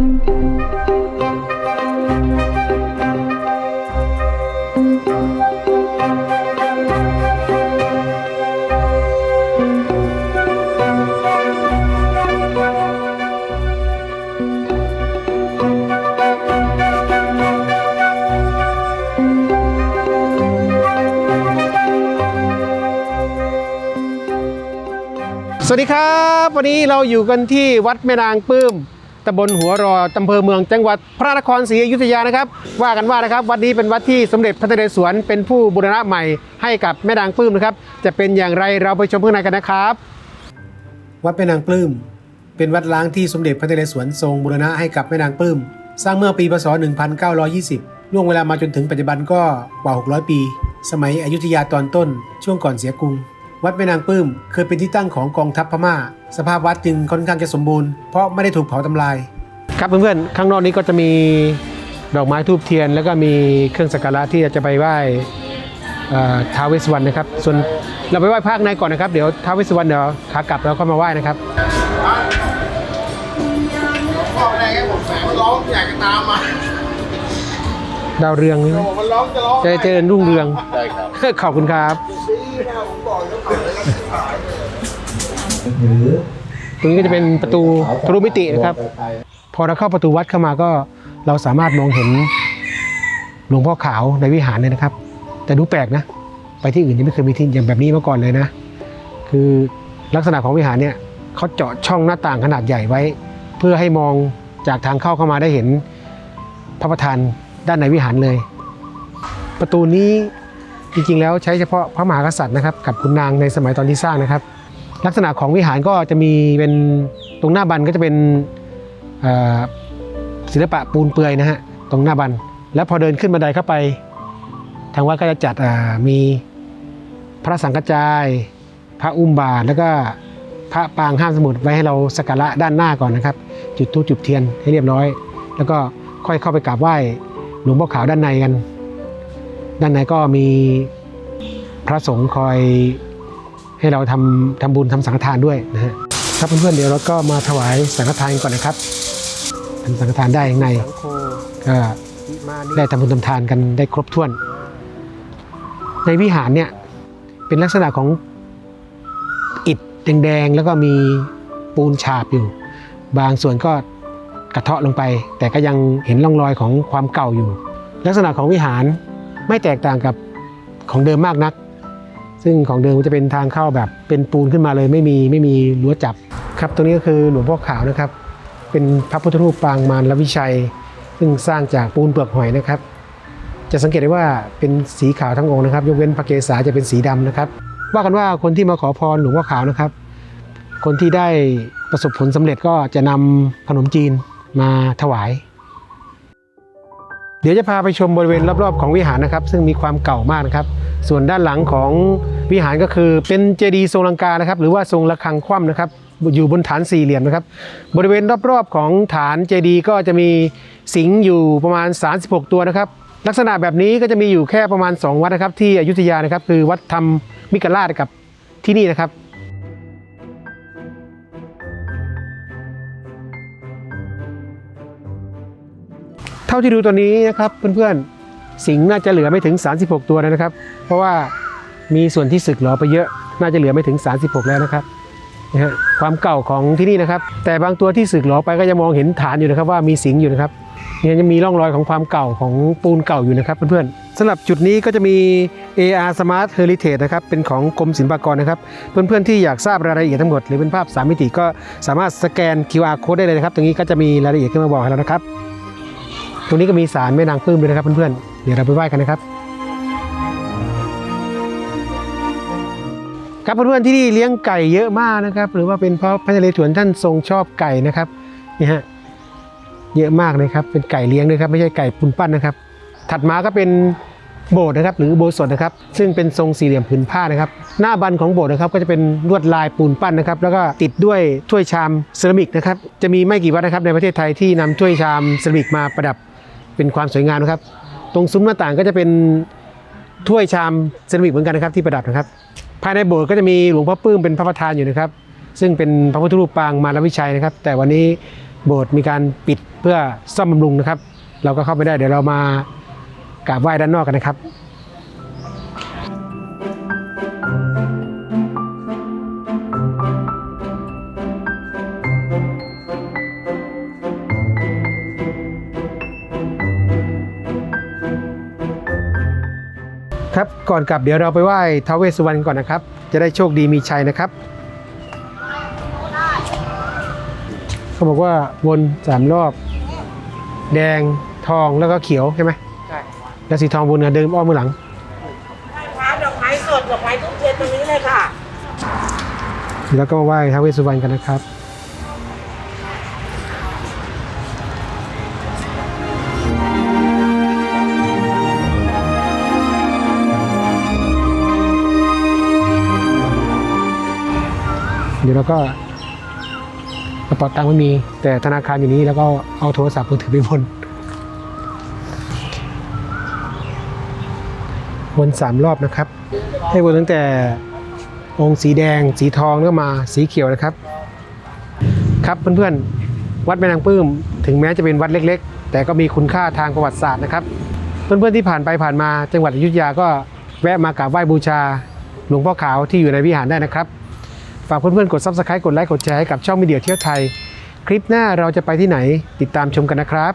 สวัสดีครับ วันนี้เราอยู่กันที่วัดแม่นางปลื้ม ตำบลหัวรออำเภอเมืองจังหวัดพระนครศรีอยุธยานะครับ ว่ากันว่านะครับวัดนี้เป็นวัดที่สมเด็จพระนเรศวรเป็นผู้บูรณะใหม่ให้กับแม่นางปลื้มนะครับ จะเป็นอย่างไรเราไปชมข้างในกันนะครับ วัดแม่นางปลื้มเป็นวัดล้างที่สมเด็จพระนเรศวรทรงบูรณะให้กับแม่นางปลื้มสร้างเมื่อปีพศ 1920 ล่วงเวลามาจนถึงปัจจุบันก็กว่า 600 ปี สมัยอยุธยาตอนต้นช่วงก่อนเสียกรุง วัดแม่นางปลื้มเคยเป็นที่ตั้งของกองทัพพม่า สภาพวัดจึงค่อนข้างจะสมบูรณ์เพราะไม่ได้ถูกเผาทำลาย ครับเพื่อนๆข้างนอกนี้ก็จะมีดอกไม้ทูบเทียน แล้วก็มีเครื่องสักการะที่จะไปไหว้เอ่อท้าวเวสสวรรณนะครับ ส่วนเราไปไหว้ภาคในก่อนนะครับ เดี๋ยวท้าวเวสสวรรณเดี๋ยวขากลับเราก็มาไหว้นะครับพ่อไม่ได้แค่ผมแสงมันร้องอยากจะตามมาดาวเรืองนี่ไหมโอ้มันร้องจะร้องจะได้เจริญรุ่งเรือง ได้ครับ ขอบคุณครับ ซีนะผมบอกแล้วผ่านแล้วก็ผ่านตรงนี้ก็จะเป็นประตูทะลุมิตินะครับ พอเราเข้าประตูวัดเข้ามาก็เราสามารถมองเห็นหลวงพ่อขาวในวิหารเลยนะครับ แต่ดูแปลกนะ ไปที่อื่นยังไม่เคยมีที่อย่างแบบนี้มาก่อนเลยนะ คือลักษณะของวิหารเนี่ยเขาเจาะช่องหน้าต่างขนาดใหญ่ไว้ เพื่อให้มองจากทางเข้าเข้ามาได้เห็นพระประธานด้านในวิหารเลย ประตูนี้ จริงๆแล้วใช้เฉพาะพระมหากษัตริย์นะครับกับคุณนางในสมัยตอนที่สร้างนะครับ ลักษณะของวิหารก็จะมีเป็นตรงหน้าบันก็จะเป็นศิลปะปูนเปื่อยนะฮะตรงหน้าบัน แล้วพอเดินขึ้นบันไดเข้าไป ทางวัดก็จะจัดมีพระสังฆจาย พระอุ้มบาทแล้วก็พระปางห้ามสมุดไว้ให้เราสักการะด้านหน้าก่อนนะครับ จุดธูปจุดเทียนให้เรียบร้อย แล้วก็ค่อยเข้าไปกราบไหว้หลวงพ่อขาวด้านในกัน ด้านในก็มีพระสงฆ์คอยให้เราทำทำบุญทำสังฆทานด้วยนะฮะครับเพื่อนๆเดี๋ยวเราก็มาถวายสังฆทานก่อนนะครับทำสังฆทานได้ข้างในก็ได้ทำบุญทำทานกันได้ครบถ้วน ในวิหารเนี่ยเป็นลักษณะของอิฐแดงๆแล้วก็มีปูนฉาบอยู่ บางส่วนก็กระเทาะลงไป แต่ก็ยังเห็นร่องรอยของความเก่าอยู่ ลักษณะของวิหาร ไม่แตกต่างกับของเดิมมากนัก ซึ่งของเดิมจะเป็นทางเข้าแบบเป็นปูนขึ้นมาเลยไม่มีไม่มีรั้วจับครับตรงนี้ก็คือหลวงพ่อขาวนะครับ เป็นพระพุทธรูปปางมารลวิชัย ซึ่งสร้างจากปูนเปลือกหอยนะครับ จะสังเกตได้ว่าเป็นสีขาวทั้งองค์นะครับ ยกเว้นพระเกศาจะเป็นสีดำนะครับ ว่ากันว่าคนที่มาขอพรหลวงพ่อขาวนะครับ คนที่ได้ประสบผลสำเร็จก็จะนำขนมจีนมาถวาย เดี๋ยวจะพาไปชมบริเวณรอบๆของวิหารนะครับ ซึ่งมีความเก่ามากนะครับ ส่วนด้านหลังของวิหารก็คือเป็นเจดีย์ทรงลังกานะครับ หรือว่าทรงระฆังคว่ำนะครับ อยู่บนฐานสี่เหลี่ยมนะครับ บริเวณรอบๆของฐานเจดีย์ก็จะมีสิงห์อยู่ประมาณ 36 ตัวนะครับ ลักษณะแบบนี้ก็จะมีอยู่แค่ประมาณ 2 วัดนะครับ ที่อยุธยานะครับ คือวัดธรรมมิกราชกับที่นี่นะครับ เท่าที่ดูตัวนี้นะครับเพื่อนๆ สิงห์น่าจะเหลือไม่ถึง 36 ตัวแล้วนะครับ เพราะว่ามีส่วนที่สึกหรอไปเยอะ น่าจะเหลือไม่ถึง 36 แล้วนะครับนะฮะความเก่าของที่นี่นะครับ แต่บางตัวที่สึกหรอไปก็จะมองเห็นฐานอยู่นะครับว่ามีสิงห์อยู่นะครับเนี่ยยังมีร่องรอยของความเก่าของปูนเก่าอยู่นะครับเพื่อนๆสำหรับจุดนี้ก็จะมี AR Smart Heritage นะครับเป็นของกรมศิลปากรนะครับ เพื่อนๆที่อยากทราบรายละเอียดทั้งหมดหรือเป็นภาพ 3 มิติก็สามารถสแกน QR code ได้เลยนะครับ ตรงนี้ก็จะมีรายละเอียดขึ้นมาบอกให้เรานะครับ ตรงนี้ก็มีสารแม่นางปลื้มด้วยนะครับเพื่อนๆ เดี๋ยวเราไปไหว้กันนะครับ ครับเพื่อนๆที่นี่เลี้ยงไก่เยอะมากนะครับ หรือว่าเป็นเพราะพระนเรศวรท่านทรงชอบไก่นะครับนี่ฮะเยอะมากเลยครับ เป็นไก่เลี้ยงด้วยครับไม่ใช่ไก่ปุนปั้นนะครับ ถัดมาก็เป็นโบสถ์นะครับ หรือโบสถ์นะครับ ซึ่งเป็นทรงสี่เหลี่ยมผืนผ้านะครับ หน้าบันของโบสถ์นะครับก็จะเป็นลวดลายปูนปั้นนะครับ แล้วก็ติดด้วยถ้วยชามเซรามิกนะครับ จะมีไม่กี่วัดนะครับในประเทศไทยที่นำถ้วยชามเซรามิกมาประดับ เป็นความสวยงามนะครับ ตรงซุ้มหน้าต่างก็จะเป็นถ้วยชามเซรามิกเหมือนกันนะครับที่ประดับนะครับ ภายในโบสถ์ก็จะมีหลวงพ่อปื้มเป็นพระประธานอยู่นะครับ ซึ่งเป็นพระพุทธรูปปางมารวิชัยนะครับ แต่วันนี้โบสถ์มีการปิดเพื่อซ่อมบำรุงนะครับ เราก็เข้าไปได้เดี๋ยวเรามากราบไหว้ด้านนอกกันนะครับ ครับก่อนกลับเดี๋ยวเราไปไหว้ท้าวเวสสุวรรณก่อนนะครับ จะได้โชคดีมีชัยนะครับ เขาบอกว่าวนสามรอบ แดงทองแล้วก็เขียวใช่ไหมใช่แล้วสีทองบนเนื้อเดิมอ้อมมือหลังใช่ค่ะดอกไม้สดดอกไม้ทุกเทียนตรงนี้เลยค่ะแล้วก็มาไหว้ท้าวเวสสุวรรณกันนะครับ เดี๋ยวก็กระเป๋าตังค์ไม่มี แต่ธนาคารอยู่นี้แล้วก็เอาโทรศัพท์มือถือไปบนวนสามรอบนะครับ ให้วนตั้งแต่องค์สีแดง สีทองแล้วก็มาสีเขียวนะครับ ครับเพื่อนๆ วัดแม่นางปลื้ม ถึงแม้จะเป็นวัดเล็ก ๆ แต่ก็มีคุณค่าทางประวัติศาสตร์นะครับ เพื่อนๆที่ผ่านไปผ่านมาจังหวัดอยุธยาก็แวะมากราบไหว้บูชา หลวงพ่อขาวที่อยู่ในวิหารได้นะครับ ฝากเพื่อนๆ กด subscribe กดไลค์กดแชร์ให้กับช่องมีเดียเที่ยวไทย คลิปหน้าเราจะไปที่ไหนติดตามชมกันนะครับ